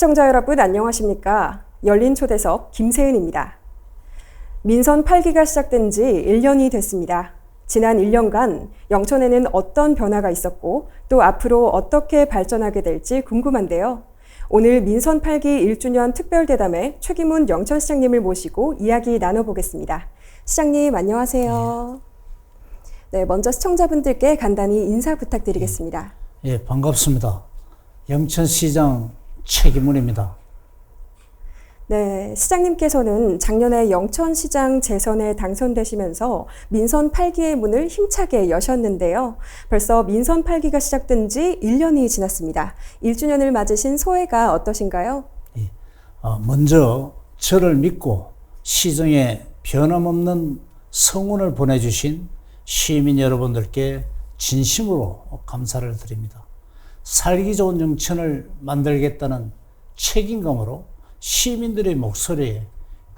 시청자 여러분 안녕하십니까? 열린 초대석 김세은입니다. 민선 8기가 시작된 지 1년이 됐습니다. 지난 1년간 영천에는 어떤 변화가 있었고 또 앞으로 어떻게 발전하게 될지 궁금한데요. 오늘 민선 8기 1주년 특별대담에 최기문 영천시장님을 모시고 이야기 나눠보겠습니다. 시장님 안녕하세요. 네, 먼저 시청자분들께 간단히 인사 부탁드리겠습니다. 예, 반갑습니다. 영천시장 최기문입니다. 네, 시장님께서는 작년에 영천시장 재선에 당선되시면서 민선 8기의 문을 힘차게 여셨는데요. 벌써 민선 8기가 시작된 지 1년이 지났습니다. 1주년을 맞으신 소회가 어떠신가요? 예, 어, 먼저 저를 믿고 시정에 변함없는 성원을 보내주신 시민 여러분들께 진심으로 감사를 드립니다. 살기 좋은 영천을 만들겠다는 책임감으로 시민들의 목소리에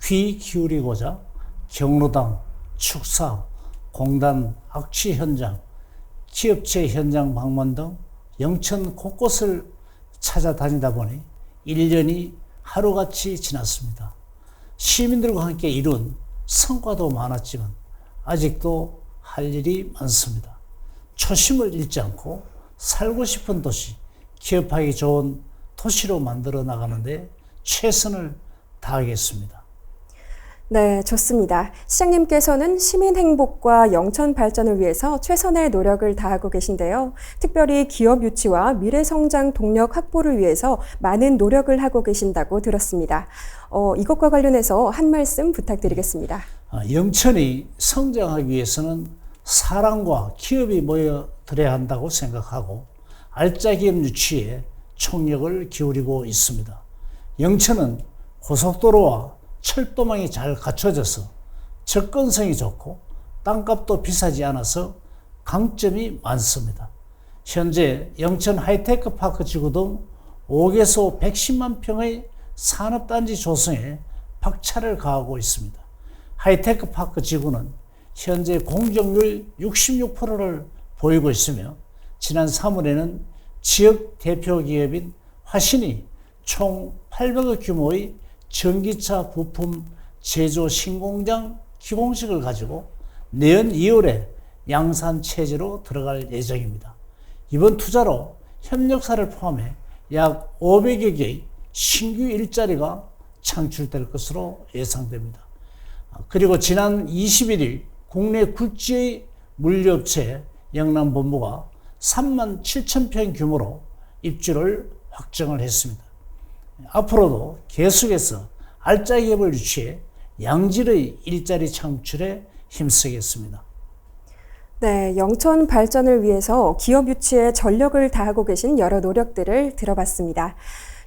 귀 기울이고자 경로당, 축사, 공단, 악취 현장, 기업체 현장 방문 등 영천 곳곳을 찾아다니다 보니 1년이 하루같이 지났습니다. 시민들과 함께 이룬 성과도 많았지만 아직도 할 일이 많습니다. 초심을 잃지 않고 살고 싶은 도시, 기업하기 좋은 도시로 만들어 나가는데 최선을 다하겠습니다. 네, 좋습니다. 시장님께서는 시민 행복과 영천 발전을 위해서 최선의 노력을 다하고 계신데요. 특별히 기업 유치와 미래 성장 동력 확보를 위해서 많은 노력을 하고 계신다고 들었습니다. 어, 이것과 관련해서 한 말씀 부탁드리겠습니다. 아, 영천이 성장하기 위해서는 사람과 기업이 모여 들어야 한다고 생각하고 알짜 기업 유치에 총력을 기울이고 있습니다. 영천은 고속도로와 철도망이 잘 갖춰져서 접근성이 좋고 땅값도 비싸지 않아서 강점이 많습니다. 현재 영천 하이테크 파크 지구 등 5개소 110만 평의 산업단지 조성에 박차를 가하고 있습니다. 하이테크 파크 지구는 현재 공정률 66%를 보이고 있으며 지난 3월에는 지역 대표 기업인 화신이 총 800억 규모의 전기차 부품 제조 신공장 기공식을 가지고 내년 2월에 양산 체제로 들어갈 예정입니다. 이번 투자로 협력사를 포함해 약 500여 개의 신규 일자리가 창출될 것으로 예상됩니다. 그리고 지난 21일 국내 굴지의 물류업체 영남 본부가 3만 7천 평 규모로 입주를 확정을 했습니다. 앞으로도 계속해서 알짜 기업을 유치해 양질의 일자리 창출에 힘쓰겠습니다. 네, 영천 발전을 위해서 기업 유치에 전력을 다하고 계신 여러 노력들을 들어봤습니다.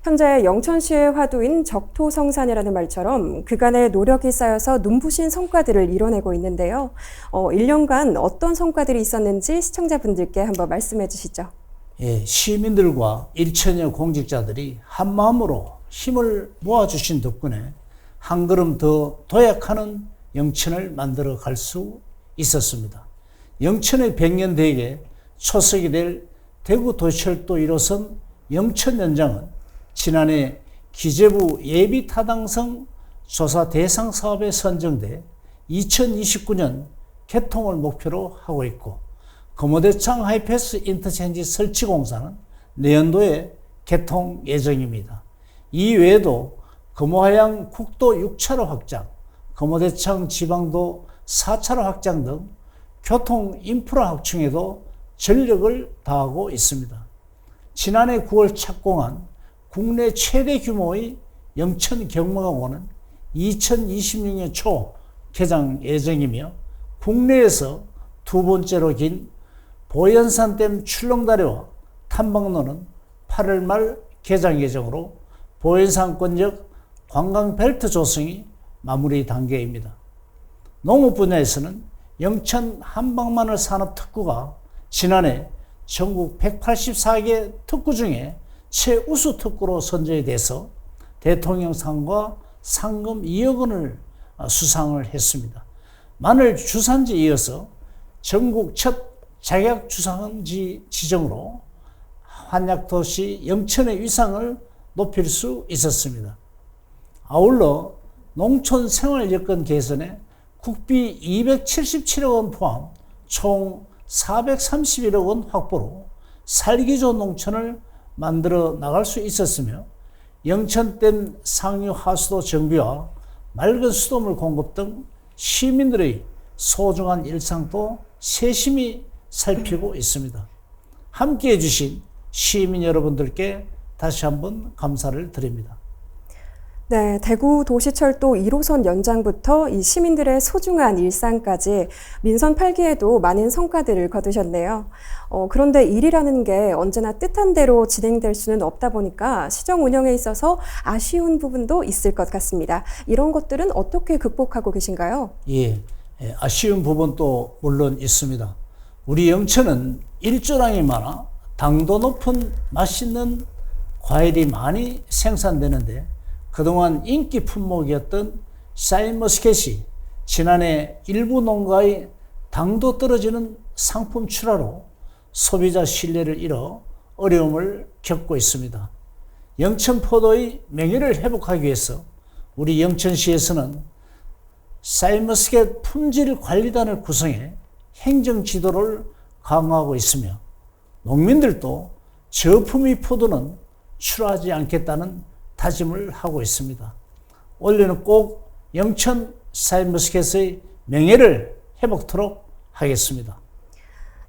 현재 영천시의 화두인 적토성산이라는 말처럼 그간의 노력이 쌓여서 눈부신 성과들을 이뤄내고 있는데요. 어, 1년간 어떤 성과들이 있었는지 시청자분들께 한번 말씀해 주시죠. 예, 시민들과 1천여 공직자들이 한마음으로 힘을 모아주신 덕분에 한 걸음 더 도약하는 영천을 만들어 갈 수 있었습니다. 영천의 백년대에 초석이 될 대구 도시철도 1호선 영천 연장은 지난해 기재부 예비 타당성 조사 대상 사업에 선정돼 2029년 개통을 목표로 하고 있고 거모대창 하이패스 인터체인지 설치 공사는 내년도에 개통 예정입니다. 이 외에도 거모하양 국도 6차로 확장, 거모대창 지방도 4차로 확장 등 교통 인프라 확충에도 전력을 다하고 있습니다. 지난해 9월 착공한 국내 최대 규모의 영천 경마공원은 2026년 초 개장 예정이며 국내에서 두 번째로 긴 보현산댐 출렁다리와 탐방로는 8월 말 개장 예정으로 보현산권역 관광벨트 조성이 마무리 단계입니다. 농업 분야에서는 영천 한방마늘 산업특구가 지난해 전국 184개 특구 중에 최우수 특구로 선정이 돼서 대통령상과 상금 2억 원을 수상을 했습니다. 마늘 주산지에 이어서 전국 첫 자격 주산지 지정으로 한약도시 영천의 위상을 높일 수 있었습니다. 아울러 농촌 생활 여건 개선에 국비 277억 원 포함 총 431억 원 확보로 살기 좋은 농촌을 만들어 나갈 수 있었으며 영천댐 상류 하수도 정비와 맑은 수돗물 공급 등 시민들의 소중한 일상도 세심히 살피고 있습니다. 함께 해주신 시민 여러분들께 다시 한번 감사를 드립니다. 네, 대구 도시철도 1호선 연장부터 이 시민들의 소중한 일상까지 민선 8기에도 많은 성과들을 거두셨네요. 어, 그런데 일이라는 게 언제나 뜻한 대로 진행될 수는 없다 보니까 시정 운영에 있어서 아쉬운 부분도 있을 것 같습니다. 이런 것들은 어떻게 극복하고 계신가요? 예, 예, 아쉬운 부분도 물론 있습니다. 우리 영천은 일조량이 많아 당도 높은 맛있는 과일이 많이 생산되는데 그동안 인기 품목이었던 샤인머스켓이 지난해 일부 농가의 당도 떨어지는 상품 출하로 소비자 신뢰를 잃어 어려움을 겪고 있습니다. 영천포도의 명예를 회복하기 위해서 우리 영천시에서는 사이머스켓 품질 관리단을 구성해 행정 지도를 강화하고 있으며 농민들도 저품위 포도는 출하하지 않겠다는 다짐을 하고 있습니다. 올해는 꼭 영천 사이머스켓의 명예를 회복토록 하겠습니다.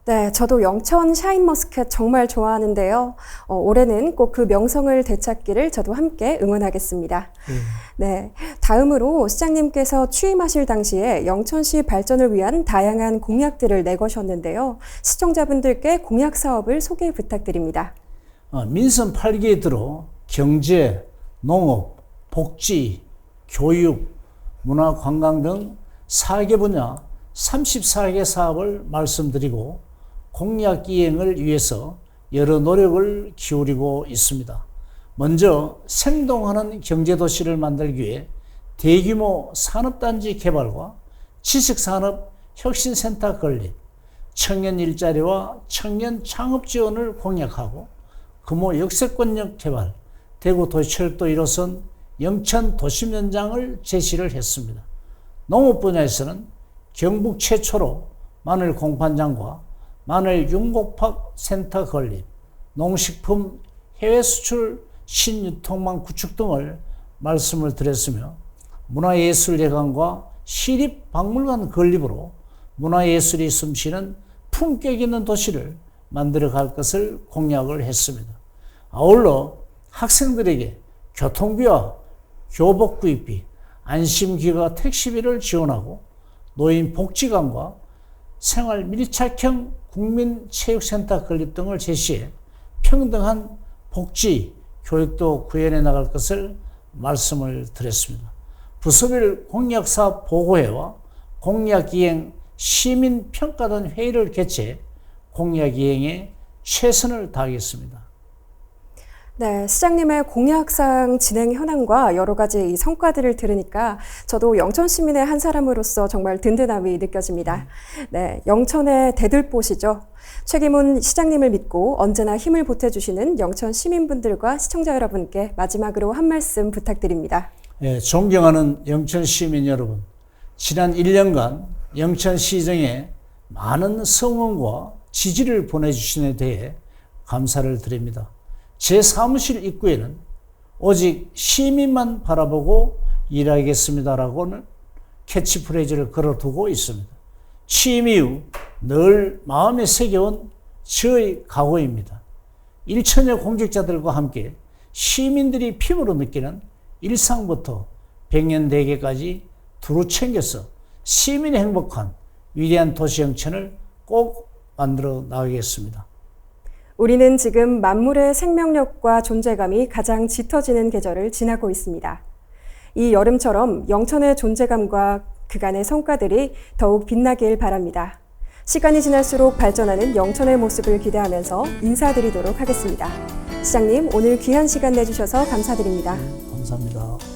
네, 저도 영천 샤인머스켓 정말 좋아하는데요. 어, 올해는 꼭 그 명성을 되찾기를 저도 함께 응원하겠습니다. 네, 다음으로 시장님께서 취임하실 당시에 영천시 발전을 위한 다양한 공약들을 내거셨는데요. 시청자분들께 공약 사업을 소개 부탁드립니다. 어, 민선 8기에 들어 경제, 농업, 복지, 교육, 문화, 관광 등 4개 분야 34개 사업을 말씀드리고 공약 이행을 위해서 여러 노력을 기울이고 있습니다. 먼저 생동하는 경제도시를 만들기 위해 대규모 산업단지 개발과 지식산업 혁신센터 건립, 청년 일자리와 청년 창업 지원을 공약하고 금호 역세권역 개발, 대구 도시철도 1호선 영천 도심 연장을 제시를 했습니다. 농업 분야에서는 경북 최초로 마늘 공판장과 마늘 융곡팍 센터 건립, 농식품 해외 수출 신유통망 구축 등을 말씀을 드렸으며 문화예술예관과 시립박물관 건립으로 문화예술이 숨쉬는 품격 있는 도시를 만들어 갈 것을 공약을 했습니다. 아울러 학생들에게 교통비와 교복 구입비, 안심기가 택시비를 지원하고 노인 복지관과 생활 밀착형 국민체육센터 건립 등을 제시해 평등한 복지, 교육도 구현해 나갈 것을 말씀을 드렸습니다. 부서별 공약사업 보고회와 공약 이행 시민 평가단 회의를 개최해 공약 이행에 최선을 다하겠습니다. 네, 시장님의 공약사항 진행 현황과 여러 가지 이 성과들을 들으니까 저도 영천 시민의 한 사람으로서 정말 든든함이 느껴집니다. 네, 영천의 대들보시죠. 최기문 시장님을 믿고 언제나 힘을 보태주시는 영천 시민분들과 시청자 여러분께 마지막으로 한 말씀 부탁드립니다. 예, 존경하는 영천 시민 여러분, 지난 1년간 영천 시정에 많은 성원과 지지를 보내주신 데 대해 감사를 드립니다. 제 사무실 입구에는 오직 시민만 바라보고 일하겠습니다라고는 캐치프레이즈를 걸어두고 있습니다. 취임 이후 늘 마음에 새겨온 저의 각오입니다. 1천여 공직자들과 함께 시민들이 피부로 느끼는 일상부터 백년 대계까지 두루 챙겨서 시민이 행복한 위대한 도시 영천을 꼭 만들어 나가겠습니다. 우리는 지금 만물의 생명력과 존재감이 가장 짙어지는 계절을 지나고 있습니다. 이 여름처럼 영천의 존재감과 그간의 성과들이 더욱 빛나길 바랍니다. 시간이 지날수록 발전하는 영천의 모습을 기대하면서 인사드리도록 하겠습니다. 시장님, 오늘 귀한 시간 내주셔서 감사드립니다. 감사합니다.